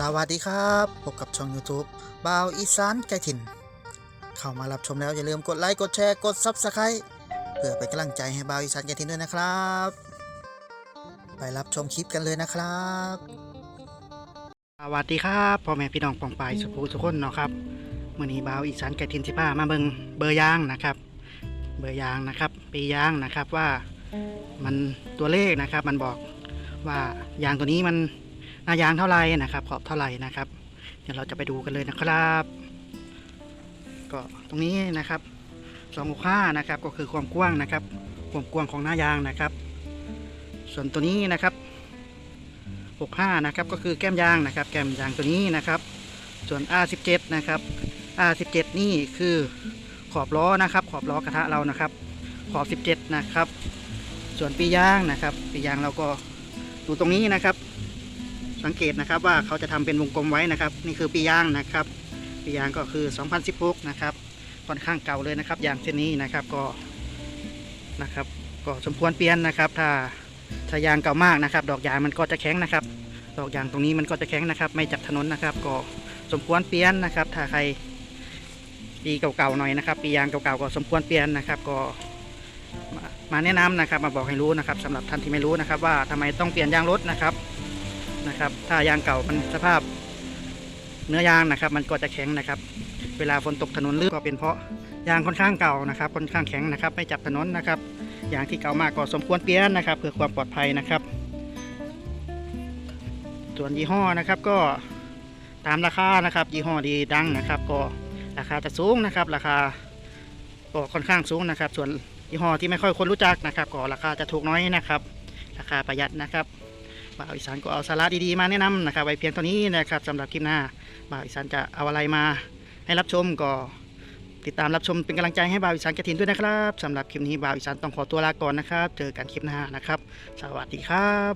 สวัสดีครับ พบกับช่อง YouTube บ่าวอีสานไกลถิ่น เข้ามารับชมแล้วอย่าลืมกดไลค์กดแชร์กด Subscribe เพื่อเป็นกำลังใจให้บ่าวอีสานไกลถิ่นด้วยนะครับ ไปรับชมคลิปกันเลยนะครับ สวัสดีครับพ่อแม่พี่น้องปองปายสุภูสุคนเนาะครับมื่อนี้บ่าวอีสานแกทินสิบ้ามาเบิงเบอร์ยางนะครับ เบอร์ยางนะครับ ปียางนะครับว่ามันตัวเลขนะครับ มันบอกว่ายางตัวนี้มัน หน้ายางเท่าไหร่นะครับ ขอบเท่าไหร่นะครับ เดี๋ยวเราจะไปดูกันเลยนะครับ ก็ตรงนี้นะครับสองห้านะครับ ก็คือความกว้างนะครับ ความกว้างของหน้ายางนะครับ ส่วนตัวนี้นะครับ65นะครับ ก็คือแก้มยางนะครับ แก้มยางตัวนี้นะครับ ส่วน R17 นะครับ R17 นี่คือขอบล้อนะครับ ขอบล้อกระทะเรานะครับ ขอบ 17 นะครับ ส่วนปียางนะครับ ปียางเราก็ดูตรงนี้นะครับ สังเกตนะครับว่าเขาจะทำเป็นวงกลมไว้นะครับ นี่คือปียางนะครับปียางก็คือ 2016 นะครับค่อนข้างเก่าเลยนะครับยางเส้นนี้นะครับก็นะครับก็สมควรเปลี่ยนนะครับ ถ้าถ้ายางเก่ามากนะครับ ดอกยางมันก็จะแข็งนะครับ ดอกยางตรงนี้มันก็จะแข็งนะครับ ไม่จับถนนนะครับ ก็สมควรเปลี่ยนนะครับ ถ้าใครปีเก่าๆหน่อยนะครับปียางเก่าๆก็สมควรเปลี่ยนนะครับ ก็มามาแนะนำนะครับ มาบอกให้รู้นะครับสำหรับท่านที่ไม่รู้นะครับ ว่าทำไมต้องเปลี่ยนยางรถนะครับ นะครับ ถ้ายางเก่ามันสภาพเนื้อยางนะครับ มันก็จะแข็งนะครับ เวลาฝนตกถนนลื่นก็เป็นเพราะยางค่อนข้างเก่านะครับ ค่อนข้างแข็งนะครับ ไม่จับถนนนะครับยางที่เก่ามากก็สมควรเปลี่ยนนะครับ เพื่อความปลอดภัยนะครับ ส่วนยี่ห้อนะครับก็ตามราคานะครับ ยี่ห้อดีดังนะครับ ก็ราคาจะสูงนะครับ ราคาก็ค่อนข้างสูงนะครับ ส่วนยี่ห้อที่ไม่ค่อยคนรู้จักนะครับ ก็ราคาจะถูกน้อยนะครับ ราคาประหยัดนะครับ บ่าวอีสานก็เอาสาระดีๆมาแนะนำนะครับไว้เพียงเท่านี้นะครับสำหรับคลิปหน้าบ่าวอีสานจะเอาอะไรมาให้รับชมก็ติดตามรับชมเป็นกำลังใจให้บ่าวอีสานกระถินด้วยนะครับสำหรับคลิปนี้บ่าวอีสานต้องขอตัวลาก่อนนะครับ เจอกันคลิปหน้านะครับ สวัสดีครับ